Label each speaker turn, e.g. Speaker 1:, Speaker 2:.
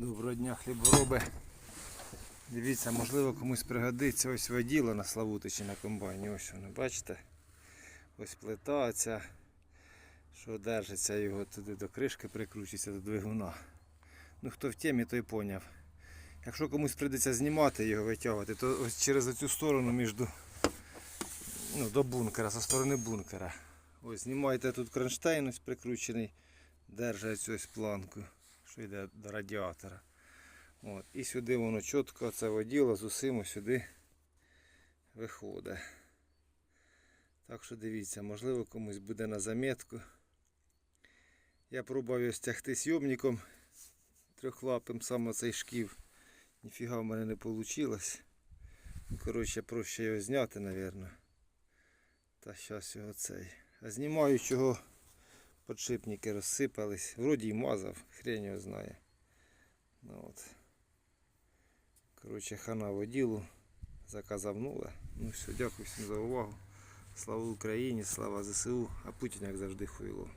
Speaker 1: Доброго дня, хлібороби. Дивіться, можливо комусь пригодиться ось воділо на Славутичі на комбайні. Ось воно, бачите? Ось плита ця, що держиться його туди до кришки, прикручується до двигуна. Ну хто в темі, той поняв. Якщо комусь прийдеться знімати його, витягувати, то ось через оцю сторону між до, ну, до бункера, зі сторони бункера. Ось знімаєте тут кронштейн ось прикручений, держать ось планку, що йде до радіатора. От. І сюди воно чітко, це воділо з усім сюди виходить. Так що дивіться, можливо комусь буде на замітку. Я пробував його стягти сйомником трьохлапим саме цей шків. Ніфіга в мене не вийшло. Коротше, проще його зняти, мабуть. Та зараз його цей. А знімаю, чого подшипники розсипались. Вроді й мазав, хрень його знає. Ну, от. Коротше, хана воділу. Заказав нове. Ну все, дякую всім за увагу. Слава Україні, слава ЗСУ, а Путін як завжди хуйло.